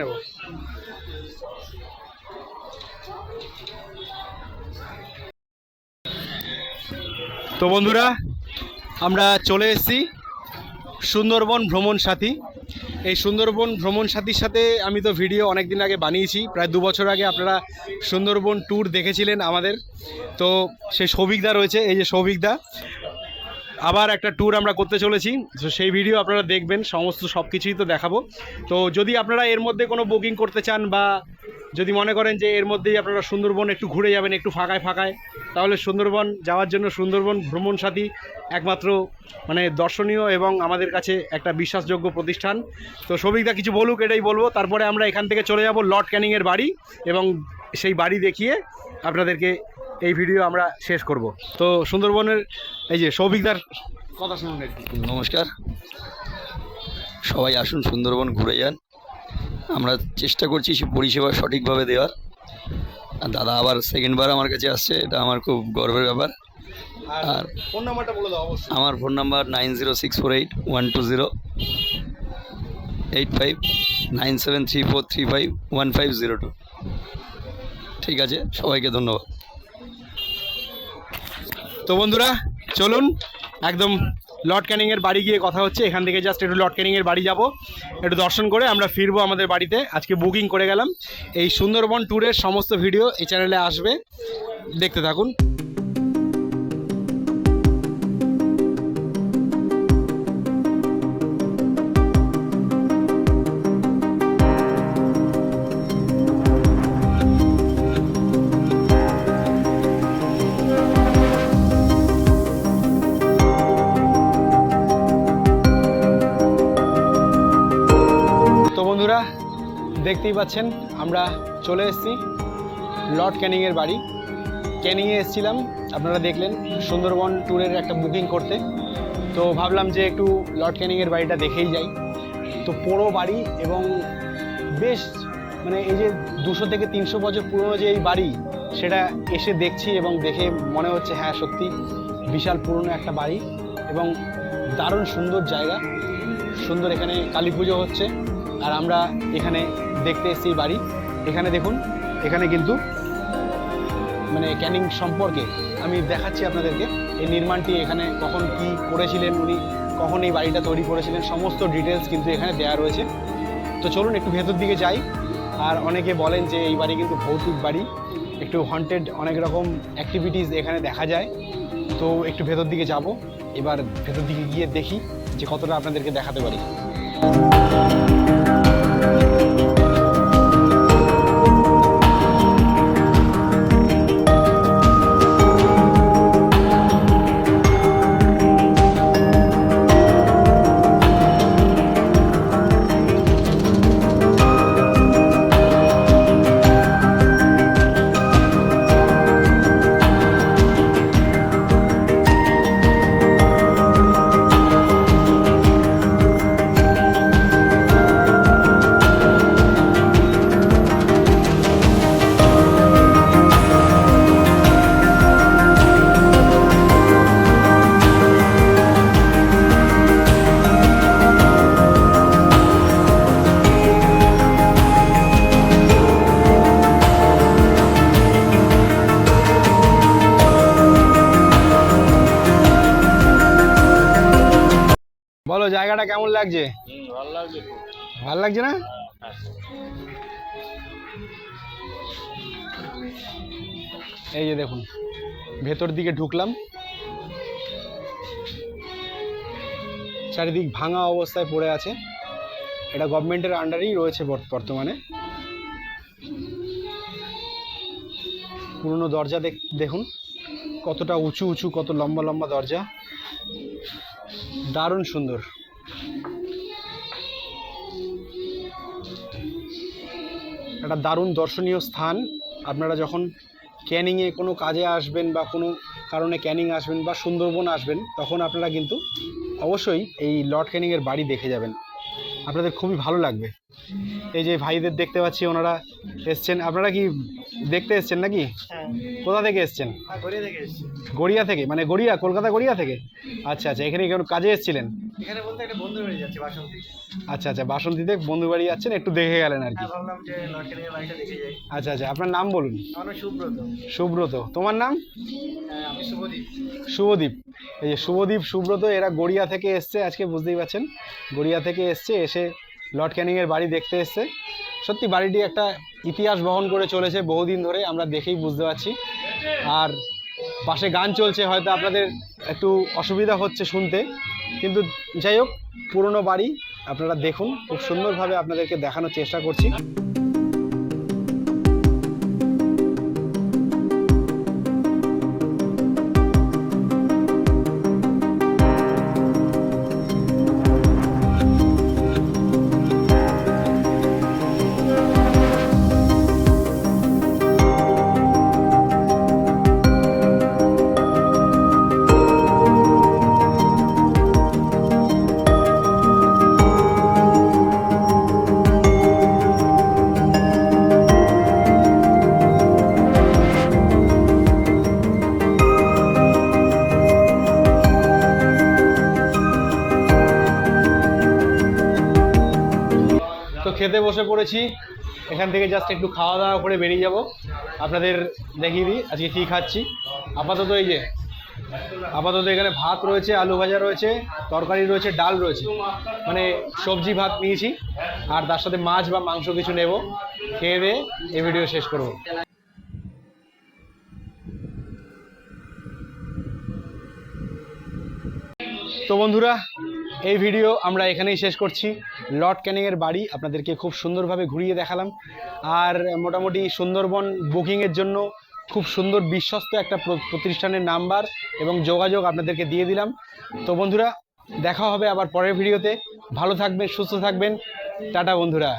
নেব। তো বন্ধুরা, আমরা চলে এসেছি সুন্দরবন ভ্রমণ সাথী। এই সুন্দরবন ভ্রমণ সাথীর সাথে আমি তো ভিডিও অনেক দিন আগে বানিয়েছি, প্রায় দু বছর আগে আপনারা সুন্দরবন ট্যুর দেখেছিলেন আমাদের। তো সেই সৌভিকদা রয়েছে, এই যে সৌভিকদা। আবার একটা ট্যুর আমরা করতে চলেছি। তো সেই ভিডিও আপনারা দেখবেন, সমস্ত সব কিছুই তো দেখাবো। তো যদি আপনারা এর মধ্যে কোনো বুকিং করতে চান বা যদি মনে করেন যে এর মধ্যেই আপনারা সুন্দরবন একটু ঘুরে যাবেন, একটু ফাঁকায় ফাঁকায়, তাহলে সুন্দরবন যাওয়ার জন্য সুন্দরবন ভ্রমণ সাথী একমাত্র মানে দর্শনীয় এবং আমাদের কাছে একটা বিশ্বাসযোগ্য প্রতিষ্ঠান। তো সৌভিকদা, কিছু বলুক, এটাই বলব। তারপরে আমরা এখান থেকে চলে যাব লর্ড ক্যানিংয়ের বাড়ি এবং সেই বাড়ি দেখিয়ে আপনাদেরকে এই ভিডিও আমরা শেষ করব। তো সুন্দরবনের এই যে সৌভিকদার কথা শুনুন নমস্কার। সবাই আসুন সুন্দরবন ঘুরে যান। আমরা চেষ্টা করছি সে পরিষেবা সঠিকভাবে দেওয়ার। আর দাদা আবার সেকেন্ডবার আমার কাছে আসছে এটা আমার খুব গর্বের ব্যাপার। আর ফোন নাম্বারটা বলে দাও অবশ্যই। আমার phone number nine zero six four eight one two zero eight five nine seven three four three five one five zero two ঠিক আছে সবাইকে ধন্যবাদ। তো বন্ধুরা, চলুন, একদম লর্ড ক্যানিংয়ের বাড়ি গিয়ে কথা হচ্ছে। এখান থেকে জাস্ট একটু লর্ড ক্যানিংয়ের বাড়ি যাব। একটু দর্শন করে আমরা ফিরবো আমাদের বাড়িতে। আজকে বুকিং করে গেলাম। এই সুন্দরবন ট্যুরের সমস্ত ভিডিও এই চ্যানেলে আসবে। দেখতে থাকুন। দেখতেই পাচ্ছেন, আমরা চলে এসেছি লর্ড ক্যানিংয়ের বাড়ি। ক্যানিংয়ে এসেছিলাম, আপনারা দেখলেন সুন্দরবন ট্যুরের একটা বুকিং করতে। তো ভাবলাম যে একটু লর্ড ক্যানিংয়ের বাড়িটা দেখেই যাই। তো পুরো বাড়ি এবং বেশ মানে এই যে দুশো থেকে তিনশো বছর পুরনো যে এই বাড়ি, সেটা এসে দেখছি এবং দেখে মনে হচ্ছে হ্যাঁ সত্যি বিশাল পুরনো একটা বাড়ি এবং দারুণ সুন্দর জায়গা। সুন্দর এখানে কালী পুজো হচ্ছে, আর আমরা এখানে দেখতে এসেছি বাড়ি। এখানে দেখুন, এখানে কিন্তু মানে ক্যানিং সম্পর্কে আমি দেখাচ্ছি আপনাদেরকে। এই নির্মাণটি এখানে কখন কি করেছিলেন উনি, কখন এই বাড়িটা তৈরি করেছিলেন, সমস্ত ডিটেলস কিন্তু এখানে দেওয়া রয়েছে। তো চলুন একটু ভেতর দিকে যাই। আর অনেকে বলেন যে এই বাড়ি কিন্তু ভৌতিক বাড়ি। একটু হন্টেড অনেক রকম অ্যাক্টিভিটিস এখানে দেখা যায়। তো একটু ভেতর দিকে যাব। এবার ভেতর দিকে গিয়ে দেখি যে কতটা আপনাদেরকে দেখাতে পারি। বলো জায়গাটা কেমন লাগছে? ভালো লাগছে না? এই যে দেখুন ভেতর দিকে ঢুকলাম। চারিদিক ভাঙা অবস্থায় পড়ে আছে। এটা গভর্নমেন্টের আন্ডারেই রয়েছে বর্ত- বর্তমানে। পুরনো দরজা দেখ- দেখুন কতটা উঁচু উঁচু কত লম্বা লম্বা দরজা। দারুণ সুন্দর। একটা দারুণ দর্শনীয় স্থান। আপনারা যখন ক্যানিংয়ে কোনো কাজে আসবেন বা কোনো কারণে ক্যানিং আসবেন বা সুন্দরবন আসবেন, তখন আপনারা কিন্তু অবশ্যই এই লর্ড ক্যানিংয়ের বাড়ি দেখে যাবেন। আপনাদের খুবই ভালো লাগবে। এই যে ভাইদের দেখতে পাচ্ছি, ওনারা এসছেন। আপনারা কি দেখতে এসছেন নাকি? হ্যাঁ। কোথা থেকে এসছেন? গড়িয়া থেকে এসেছি। গড়িয়া থেকে? মানে গড়িয়া কলকাতা গড়িয়া থেকে? আচ্ছা আচ্ছা এখানে কোনো কাজে এসেছিলেন? এখানে বলতে একটা বন্ধু বাড়ি যাচ্ছে বাসন্তী। আচ্ছা আচ্ছা বাসন্তীতে বন্ধু বাড়ি যাচ্ছেন একটু দেখে গেলেন আর কি। হ্যাঁ ভাবলাম যে লটকানের বাড়িটা দেখে যাই। আচ্ছা আচ্ছা আপনার নাম বলুন। আমার সুব্রত। সুব্রত তোমার নাম? হ্যাঁ, আমি শুভদীপ। শুভদীপ। এই যে শুভদীপ সুব্রত এরা গড়িয়া থেকে এসছে আজকে বুঝতেই পারছেন গড়িয়া থেকে এসছে এসে লর্ড ক্যানিংয়ের বাড়ি দেখতে এসছে। সত্যি বাড়িটি একটা ইতিহাস বহন করে চলেছে বহুদিন ধরে, আমরা দেখেই বুঝতে পারছি। আর পাশে গান চলছে, হয়তো আপনাদের একটু অসুবিধা হচ্ছে শুনতে। কিন্তু যাই হোক, পুরনো বাড়ি, আপনারা দেখুন, খুব সুন্দরভাবে আপনাদেরকে দেখানোর চেষ্টা করছি। বসে পড়েছি। এখান থেকে জাস্ট একটু খাওয়া দাওয়া করে বেরিয়ে যাব। আপনাদের দেখিয়ে দিই, আজকে কী খাচ্ছি। আপাতত এই যে, আপাতত এখানে ভাত রয়েছে, আলু ভাজা রয়েছে, তরকারি রয়েছে, ডাল রয়েছে। মানে সবজি ভাত নিয়েছি, আর তার সাথে মাছ বা মাংস কিছু নেব। খেয়ে দিয়ে এই ভিডিও শেষ করব। তো বন্ধুরা এই ভিডিও আমরা এখানেই শেষ করছি। লর্ড ক্যানিংয়ের বাড়ি আপনাদেরকে খুব সুন্দরভাবে ঘুরিয়ে দেখালাম। আর মোটামুটি সুন্দরবন বুকিংয়ের জন্য খুব সুন্দর বিশ্বস্ত একটা প্রতিষ্ঠানের নাম্বার এবং যোগাযোগ আপনাদেরকে দিয়ে দিলাম। তো বন্ধুরা, দেখা হবে আবার পরের ভিডিওতে। ভালো থাকবেন, সুস্থ থাকবেন। টাটা বন্ধুরা।